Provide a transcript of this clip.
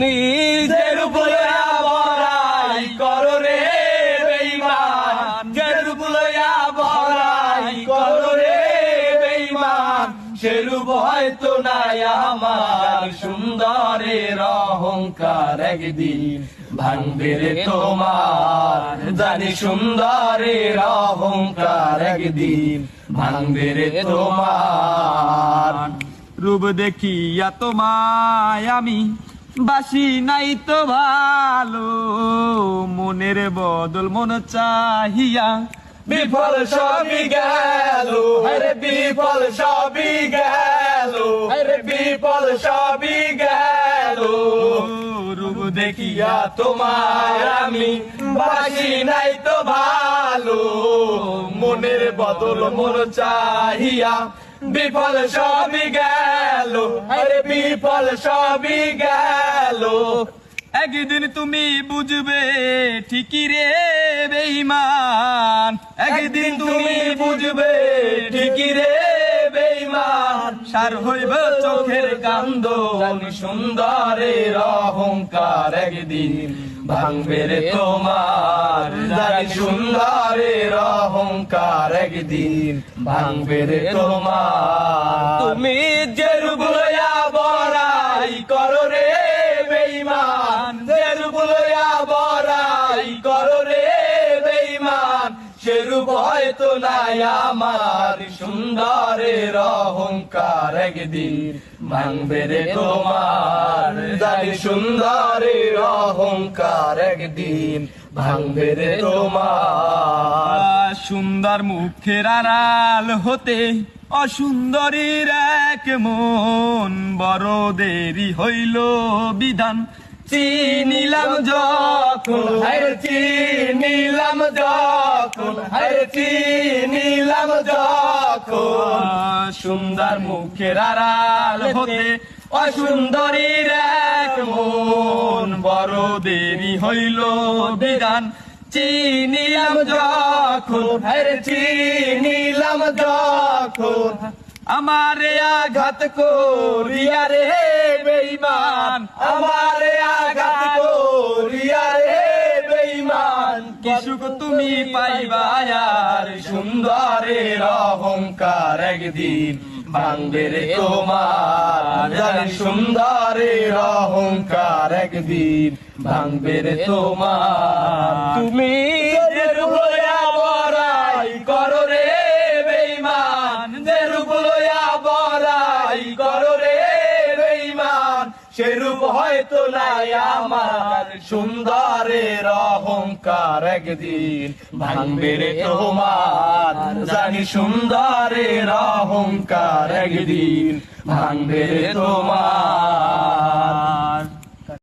নিজের উপরে বড়াই করো রে বেঈমান। নিজের উপরে করো রে বেঈমান। সেরূপ হয়তো নাই আমার সুন্দরের অহংকার একদিন। ভাঙবে রে তোমার জানি সুন্দরের অহংকার একদিন। ভাঙবে রে তোমার রূপ দেখিয়া তোমায় আমি বাসি নাই তো ভালো মনের বদল মন চাহিয়া। বিফল সবই গেল আরে বিফল সবই গেল আরে বিফল সবই গেল। রূপ দেখিয়া তোমার আমি বাসি নাই তো ভালো মনের বদল মন চাহিয়া বিফল সবই গেল। আরে বিফল সবই গেল। একদিন তুমি বুঝবে ঠিকই রে বেঈমান। একদিন তুমি বুঝবে ঠিকই রে বেঈমান। সার হইব চোখের কান্দ সুন্দরের অহংকার একদিন ভাঙবে রে তোমার। জানি সুন্দরের অহংকার একদিন ভাঙবে রে তোমার। তুমি যে রুবলয়া বড়াই করো রে বেঈমান, যে রুবলয়া বড়াই করো রে বেঈমান সেরূপ হয়তো নাই আমার সুন্দরের অহংকার একদিন ভাঙবে রে তোমার। জানি সুন্দরের অহংকার একদিন ভাঙবে রে তোমার। সুন্দর মুখের আড়াল হতে অসুন্দরীর এক মন। বড় দেরি হইল বিধান। চিনিলাম যখন। হায় চিনিলাম যখন। হায় চিনিলাম যখন। সুন্দর মুখের আড়াল হতে অসুন্দরীর এক মন। বড় দেরি হইল বিধান। চিনিলাম যখন। হায় চিনিলাম যখন আমারে আঘাত করিয়া রে বেঈমান, আমারে আঘাত করিয়া রে বেঈমান। কি তুমি পাইবা আর সুন্দরের অহংকার একদিন ভাঙবে রে তোমার। সুন্দরের অহংকার একদিন ভাঙবে রে তোমার। তুমি সেরূপ হয়তো নাই আমার সুন্দরের অহংকার একদিন ভাঙবে রে তোমার। জানি সুন্দরের অহংকার একদিন ভাঙবে রে তোমার।